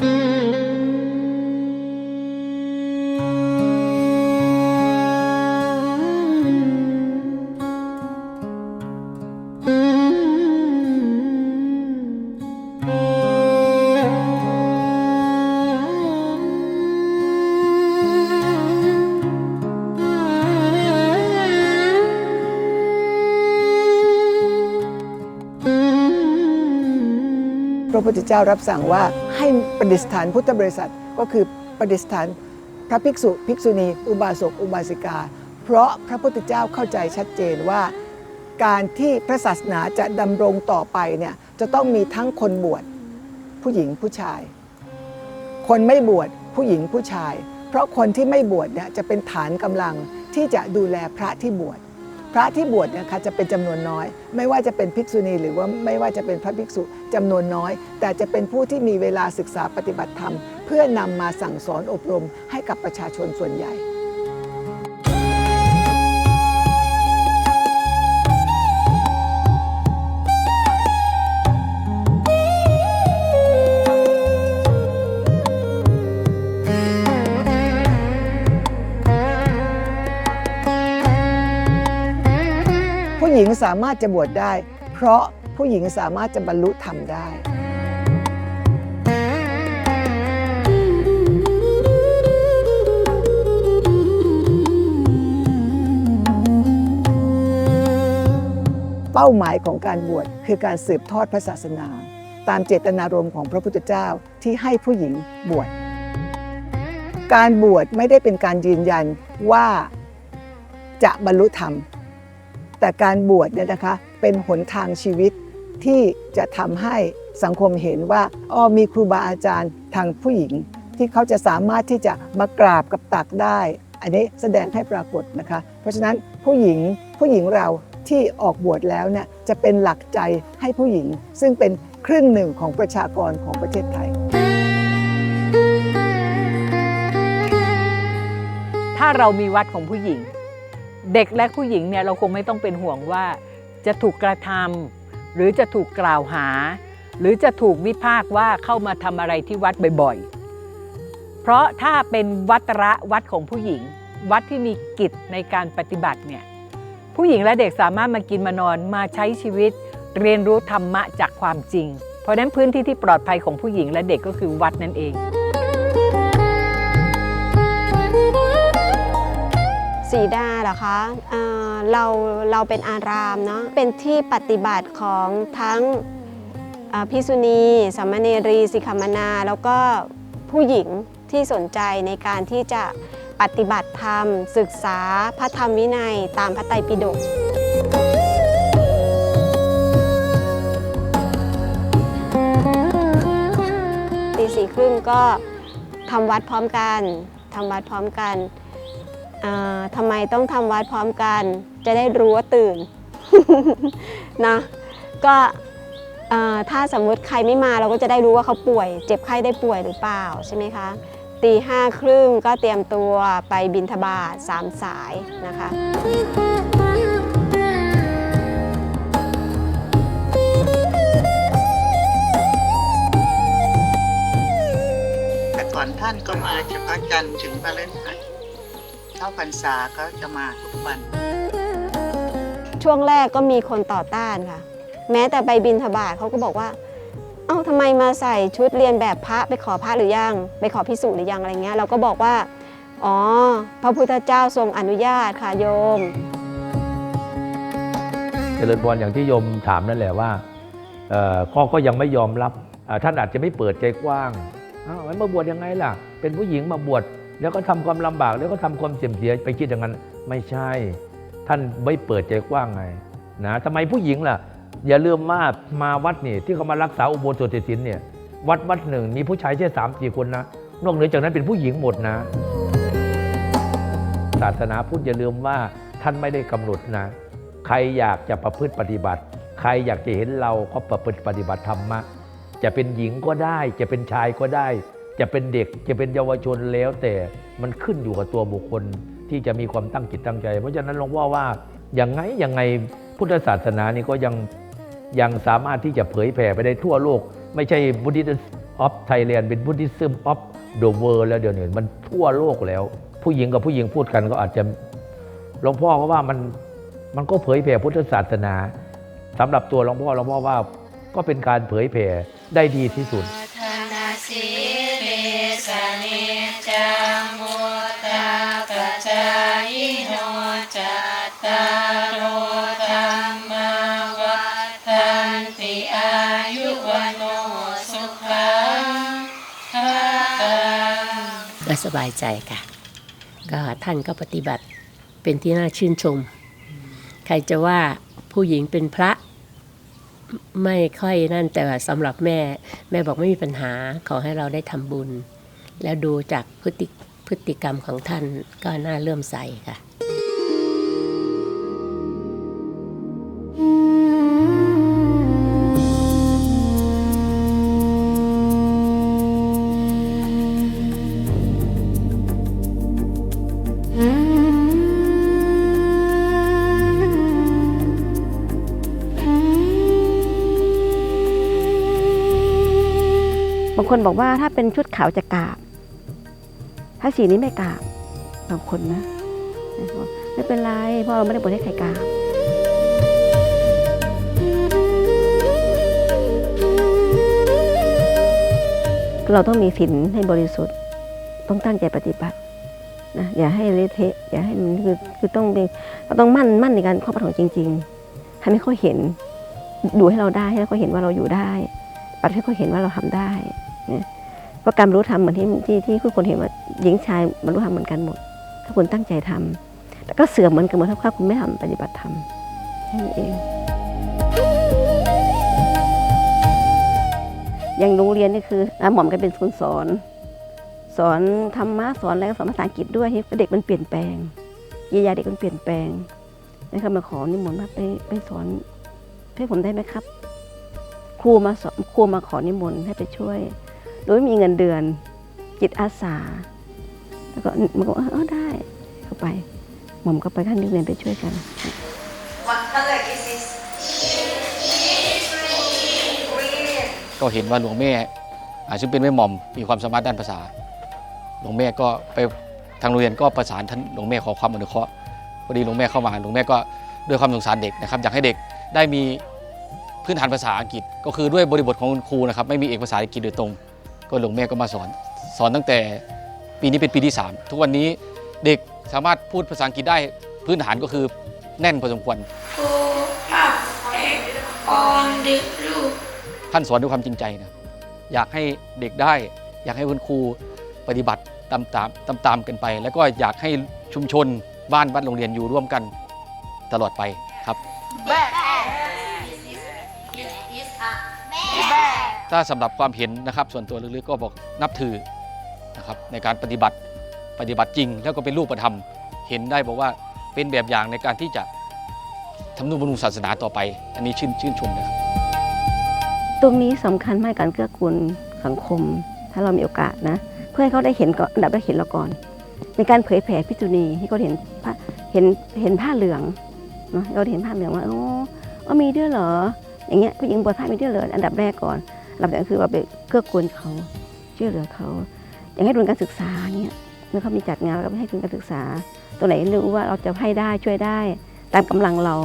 พระพุทธเจ้ารับสั่งว่า ให้ประดิษฐานพุทธบริษัทก็คือประดิษฐานพระภิกษุภิกษุณี อุบาสกอุบาสิกา เพราะพระพุทธเจ้าเข้าใจชัดเจนว่า การที่พระศาสนาจะดำรงต่อไปเนี่ยจะต้องมีทั้งคนบวชผู้หญิงผู้ชาย คนไม่บวชผู้หญิงผู้ชาย เพราะคนที่ไม่บวชเนี่ยจะเป็นฐานกำลังที่จะดูแลพระที่บวช พระที่บวชเนี่ยค่ะจะเป็นจำนวนน้อย ไม่ว่าจะเป็นภิกษุณีหรือว่าไม่ว่าจะเป็นพระภิกษุจำนวนน้อย แต่จะเป็นผู้ที่มีเวลาศึกษาปฏิบัติธรรม เพื่อนำมาสั่งสอนอบรมให้กับประชาชนส่วนใหญ่ สามารถจะบวชได้ เพราะผู้หญิงสามารถจะบรรลุธรรมได้เป้าหมายของการบวชคือการสืบทอดพระศาสนา ตามเจตนารมณ์ของพระพุทธเจ้าที่ให้ผู้หญิงบวช การบวชไม่ได้เป็นการยืนยันว่าจะบรรลุธรรม แต่การบวชเนี่ยนะคะเป็นหนทางชีวิตที่จะทำให้สังคมเห็นว่าอ้อมีครูบาอาจารย์ทางผู้หญิง ที่เขาจะสามารถที่จะมากราบกับตักได้ อันนี้แสดงให้ปรากฏนะคะ เพราะฉะนั้นผู้หญิงผู้หญิงเราที่ออกบวชแล้วเนี่ยจะเป็นหลักใจให้ผู้หญิง ซึ่งเป็นครึ่งหนึ่งของประชากรของประเทศไทย ถ้าเรามีวัดของผู้หญิง เด็กและผู้หญิงเนี่ยเราคงไม่ต้องเป็นห่วงว่า จะถูกกระทำหรือจะถูกกล่าวหา หรือจะถูกวิพากษ์ว่าเข้ามาทำอะไรที่วัดบ่อยๆ เพราะถ้าเป็นวัดระวัดของผู้หญิง วัดที่มีกิจในการปฏิบัติเนี่ยผู้หญิงและเด็กสามารถมากินมานอนมาใช้ชีวิต เรียนรู้ธรรมะจากความจริง เพราะนั้นพื้นที่ที่ปลอดภัยของผู้หญิงและเด็กก็คือวัดนั่นเอง สีดาเหรอคะเอเราเราเป็นอารามเนาะเป็นที่ปฏิบัติของทั้งเอ่อภิกษุณีสามเณรีสิกขมนา แล้วก็ผู้หญิงที่สนใจในการที่จะปฏิบัติธรรม ศึกษาพระธรรมวินัยตามพระไตรปิฎกตีสี่ครึ่งก็ทำวัดพร้อมกันทำวัดพร้อมกัน ทำไมต้องทำวัดพร้อมกัน จะได้รู้ว่าตื่นนะก็ถ้าสมมุติใครไม่มาเราก็จะได้รู้ว่าเขาป่วย เจ็บไข้ได้ป่วยหรือเปล่าใช่ไหมคะตีห้าครึ่งก็เตรียมตัวไปบินทบาทสามสายนะคะแต่ก่อนท่านก็มาเฉพาะจันทร์ถึงพฤหัส เข้าพรรษาเขาจะมาทุกวัน ช่วงแรกก็มีคนต่อต้านค่ะ แม้แต่ไปบินทบาทเขาก็บอกว่า เอ้าทำไมมาใส่ชุดเรียนแบบพระไปขอพระหรือยัง ไปขอพิสูจน์หรือยังอะไรเงี้ยเราก็บอกว่า อ๋อ พระพุทธเจ้าทรงอนุญาตค่ะโยมเจริญพรอย่างที่โยมถามนั่นแหละว่าเอ่อข้อก็ยังไม่ยอมรับอ่าท่านอาจจะไม่เปิดใจกว้างอ้าวมาบวชยังไงล่ะ เป็นผู้หญิงมาบวช แล้วก็ทำความลำบากแล้วก็ทำความเสี่ยมเสียไปคิดอย่างนั้น ไม่ใช่ ท่านไม่เปิดใจกว้างไงนะทำไมผู้หญิงล่ะ อย่าลืมว่ามาวัดนี่ที่เขามารักษาอุโบสถศีลเนี่ยวัดวัดหนึ่งมีผู้ชายแค่สามสี่คนนะนอกเหนือจากนั้นเป็นผู้หญิงหมดนะ ศาสนาพุทธอย่าลืมว่าท่านไม่ได้กำหนดนะ ใครอยากจะประพฤติปฏิบัติ ใครอยากจะเห็นเราก็ประพฤติปฏิบัติธรรมะจะเป็นหญิงก็ได้ จะเป็นชายก็ได้ จะเป็นเด็กจะเป็นเยาวชนแล้วแต่มันขึ้นอยู่กับตัวบุคคลที่จะมีความตั้งจิตตั้งใจ เพราะฉะนั้นหลวงพ่อว่าอย่างไงยังไงพุทธศาสนานี่ก็ยังยังสามารถที่จะเผยแผ่ไปได้ทั่วโลก ไม่ใช่บุติ of Thailand เป็น Buddhism of the world แล้วเดี๋ยวนี้มันทั่วโลกแล้ว ผู้หญิงกับผู้หญิงพูดกันก็อาจจะหลวงพ่อก็ว่ามันมันก็เผยแผ่พุทธศาสนาสำหรับตัวหลวงพ่อหลวงพ่อว่าก็เป็นการเผยแผ่ได้ดีที่สุด จังมุตตาปัจจายโนจัตตารโอธรรมวัฏันติอายุวันโนสุขังภาลังก็สบายใจค่ะ ก็ท่านก็ปฏิบัติเป็นที่น่าชื่นชม ใครจะว่าผู้หญิงเป็นพระไม่ค่อยนั่นแต่สำหรับแม่ แม่บอกไม่มีปัญหาขอให้เราได้ทำบุญ แล้วดูจากพฤติพฤติกรรมของท่านก็น่าเลื่อมใสค่ะบางคนบอกว่าถ้าเป็นชุดขาวจะกราบ ถ้าสีนี้ไม่กราบบางคนนะไม่เป็นไรเพราะเราไม่ได้บวชให้ใครกราบเราต้องมีศีลให้บริสุทธิ์ ต้องตั้งใจปฏิบัตินะอย่าให้เละเทะอย่าให้มันคือคือต้องเราต้องมั่นมั่นในการข้อปฏิบัติจริง ๆ ให้เขาเห็น ดูให้เราได้ให้เขาเห็นว่าเราอยู่ได้ปฏิให้เขาเห็นว่าเราทำได้นะ เพราะการรรลุธรรมเหมือนที่ที่ที่ทุกคนเห็นว่าหญิงชายบรรลุธรรมเหมือนกันหมด ถ้าคุณตั้งใจทำแต่ก็เสื่อมเหมือนกันหมดถ้าคุณไม่ทำปฏิบัติธรรมแค่นี้เองอย่างโรงเรียนนี่คืออาหม่อมก็เป็นคนสอน สอนธรรมะสอนอะไรก็สอนภาษาอังกฤษด้วยให้เด็กมันเปลี่ยนแปลงเยียาเด็กมันเปลี่ยนแปลงนะครับมาขอนิมนต์มาไปไปสอนให้ผมได้ไหมครับ ครูมาสอนครูมาขอนิมนต์ให้ไปช่วย โดยไม่มีเงินเดือนจิตอาสา แล้วก็มันก็เออได้ก็ไปหม่อมก็ไปขั้นนิเรียนไปช่วยกันก็เห็นว่าหลวงแม่อาซึ่งเป็นแม่หม่อมมีความสามารถด้านภาษา หลวงแม่ก็ไปทางโรงเรียนก็ประสานท่านหลวงแม่ขอความอนุเคราะห์พอดีหลวงแม่เข้ามาหลวงแม่ก็ด้วยความสงสารเด็กนะครับอยากให้เด็กได้มีพื้นฐานภาษาอังกฤษ ก็คือด้วยบริบทของคุณครูนะครับไม่มีเอกภาษาอังกฤษโดยตรง ก็หลวงแม่ก็มาสอน สอนตั้งแต่ปีนี้เป็นปีที่ 3 ทุกวันนี้เด็กสามารถพูดภาษาอังกฤษได้พื้นฐานก็คือแน่นพอสมควร ท่านสอนด้วยความจริงใจนะอยากให้เด็กได้ อยากให้คุณครูปฏิบัติตามตามตามตามกันไป แล้วก็อยากให้ชุมชนบ้านบ้านโรงเรียนอยู่ร่วมกันตลอดไปครับ ถ้าสำหรับความเห็นนะครับ ส่วนตัวลึกๆก็บอกนับถือนะครับในการปฏิบัติปฏิบัติจริง แล้วก็เป็นรูปธรรมเห็นได้บอกว่าเป็นแบบอย่างในการที่จะทำนุบำรุงศาสนาต่อไป อันนี้ชื่นชื่นชมนะครับตรงนี้สำคัญมากการเกื้อกูลสังคม ถ้าเรามีโอกาสนะ เพื่อให้เขาได้เห็นก่อนอันดับแรกเห็นเราก่อน ในการเผยแผ่พิจุนีให้เขาเห็นผ้าเห็นเห็นผ้าเหลืองเนาะเราเห็นผ้าเหลืองว่าโอ้อ๋อมีด้วยเหรออย่างเงี้ยผู้หญิงบวชผ้ามีด้วยเหรออันดับแรกก่อน อันดับแรกคือเราไปเกื้อกูลเขาช่วยเหลือเขา อย่างให้ทุนการศึกษาเนี่ยเมื่อเขามีจัดงานเราก็ให้ทุนการศึกษา ตัวไหนรู้ว่าเราจะให้ได้ช่วยได้ ตามกำลังเรา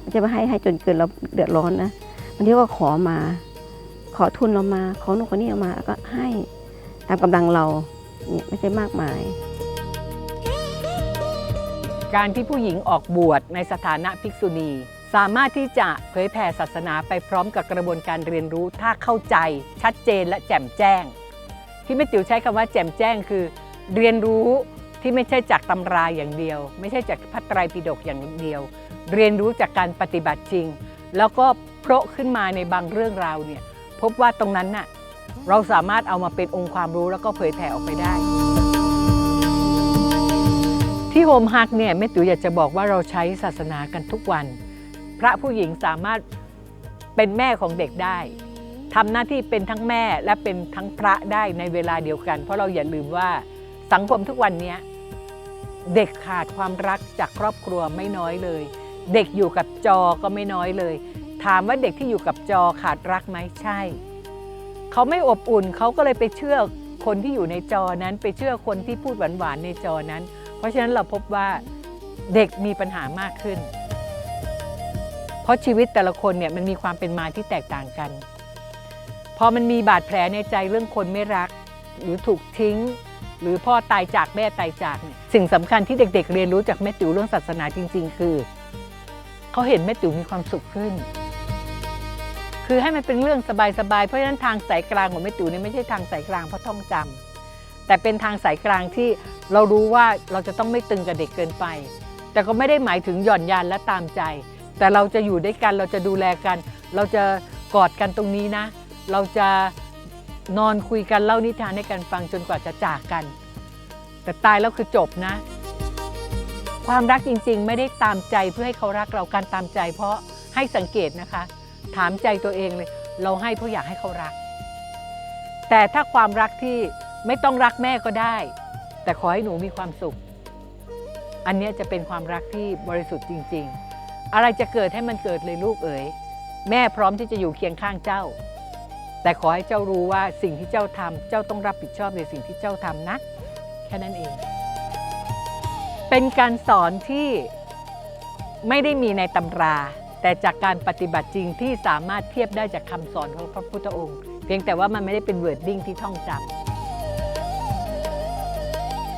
ไม่ใช่ว่าให้ให้จนเกินเราเดือดร้อนนะบางทีก็ขอมา ขอทุนเรามาขอหนูนคนนี้เอามาแล้วก็ให้ตามกำลังเราเนี่ยไม่ใช่มากมาย การที่ผู้หญิงออกบวชในสถานะภิกษุณี สามารถที่จะเผยแผ่ศาสนาไปพร้อมกับกระบวนการเรียนรู้ ถ้าเข้าใจ ชัดเจนและแจ่มแจ้ง ที่แม่ติ๋วใช้คำว่าแจ่มแจ้งคือ เรียนรู้ที่ไม่ใช่จากตำราอย่างเดียว ไม่ใช่จากพระไตรปิฎกอย่างเดียว เรียนรู้จากการปฏิบัติจริง แล้วก็โผล่ขึ้นมาในบางเรื่องราวเนี่ยพบว่าตรงนั้นน่ะเราสามารถเอามาเป็นองค์ความรู้แล้วก็เผยแผ่ออกไปได้ ที่โฮมฮักเนี่ยแม่ติ๋วอยากจะบอกว่าเราใช้ศาสนากันทุกวัน พระผู้หญิงสามารถเป็นแม่ของเด็กได้ทำหน้าที่เป็นทั้งแม่และเป็นทั้งพระได้ในเวลาเดียวกัน เพราะเราอย่าลืมว่าสังคมทุกวันนี้เด็กขาดความรักจากครอบครัวไม่น้อยเลย เด็กอยู่กับจอก็ไม่น้อยเลย ถามว่าเด็กที่อยู่กับจอขาดรักไหมใช่ เขาไม่อบอุ่นเขาก็เลยไปเชื่อคนที่อยู่ในจอนั้น ไปเชื่อคนที่พูดหวานๆในจอนั้น เพราะฉะนั้นเราพบว่าเด็กมีปัญหามากขึ้น ราะชีวิตแต่ละคนเนี่ยมันมีความเป็นมาที่แตกต่างกัน พอมันมีบาดแผลในใจเรื่องคนไม่รัก หรือถูกทิ้ง หรือพ่อตายจากแม่ตายจากเนี่ยสิ่งสำคัญที่เด็ก ๆ เรียนรู้จากแม่ติ๋วเรื่องศาสนาจริง ๆ คือเขาเห็นแม่ติ๋วมีความสุขขึ้น คือให้มันเป็นเรื่องสบายๆเพราะฉะนั้นทางสายกลางของแม่ติ๋วเนี่ยไม่ใช่ทางสายกลางเพราะท่องจำแต่เป็นทางสายกลางที่เรารู้ว่าเราจะต้องไม่ตึงกับเด็กเกินไป แต่ก็ไม่ได้หมายถึงหย่อนยานและตามใจ แต่เราจะอยู่ด้วยกันเราจะดูแลกัน เราจะกอดกันตรงนี้นะ เราจะนอนคุยกันเล่านิทานให้กันฟังจนกว่าจะจากกัน แต่ตายแล้วคือจบนะ ความรักจริงๆ ไม่ได้ตามใจเพื่อให้เขารักเราการตามใจ เพราะให้สังเกตนะคะ ถามใจตัวเองเลย เราให้เพราะอยากให้เขารัก แต่ถ้าความรักที่ไม่ต้องรักแม่ก็ได้ แต่ขอให้หนูมีความสุข อันนี้จะเป็นความรักที่บริสุทธิ์จริง ๆ อะไรจะเกิดให้มันเกิดเลยลูกเอ๋ยแม่พร้อมที่จะอยู่เคียงข้างเจ้า แต่ขอให้เจ้ารู้ว่าสิ่งที่เจ้าทำเจ้าต้องรับผิดชอบในสิ่งที่เจ้าทำนะ แค่นั้นเอง เป็นการสอนที่ไม่ได้มีในตำรา แต่จากการปฏิบัติจริงที่สามารถเทียบได้จากคำสอนของพระพุทธองค์ เพียงแต่ว่ามันไม่ได้เป็นเวิร์ดดิ้งที่ท่องจำ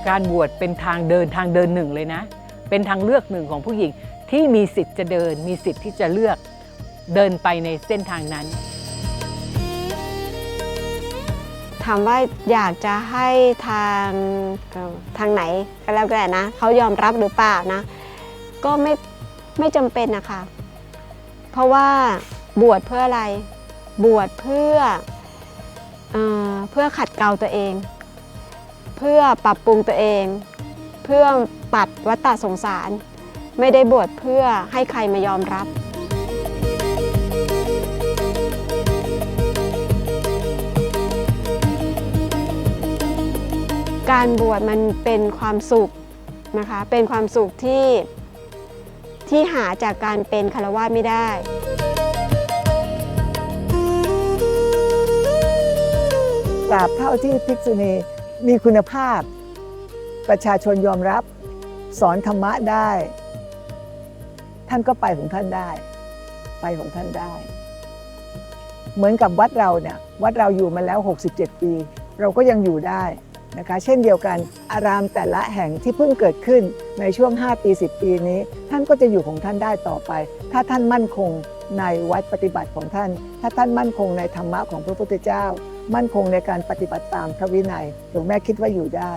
การบวชเป็นทางเดินทางเดินหนึ่งเลยนะ เป็นทางเลือกหนึ่งของผู้หญิง ที่มีสิทธิ์จะเดิน มีสิทธิ์ที่จะเลือกเดินไปในเส้นทางนั้น ถามว่าอยากจะให้ทางทางไหนก็แล้วแต่นะเขายอมรับหรือเปล่านะ ก็ไม่ไม่จำเป็นนะคะเพราะว่าบวชเพื่ออะไร บวชเพื่อเออเพื่อขัดเกลาตัวเอง เพื่อปรับปรุงตัวเอง เพื่อปัดวัฏฏสงสาร ไม่ได้บวชเพื่อให้ใครมายอมรับ การบวชมันเป็นความสุขนะคะ เป็นความสุขที่ที่หาจากการเป็นคารวะไม่ได้ตราบเท่าที่ภิกษุณีมีคุณภาพ ประชาชนยอมรับสอนธรรมะได้ ท่านก็ไปของท่านได้ ไปของท่านได้ เหมือนกับวัดเราเนี่ยวัดเราอยู่มาแล้ว 67 ปี เราก็ยังอยู่ได้นะคะเช่นเดียวกันอารามแต่ละแห่งที่เพิ่งเกิดขึ้นในช่วง 5 ปี 10 ปีนี้ ท่านก็จะอยู่ของท่านได้ต่อไป ถ้าท่านมั่นคงในวัดปฏิบัติของท่าน ถ้าท่านมั่นคงในธรรมะของพระพุทธเจ้า มั่นคงในการปฏิบัติตามพระวินัยหลวงแม่คิดว่าอยู่ได้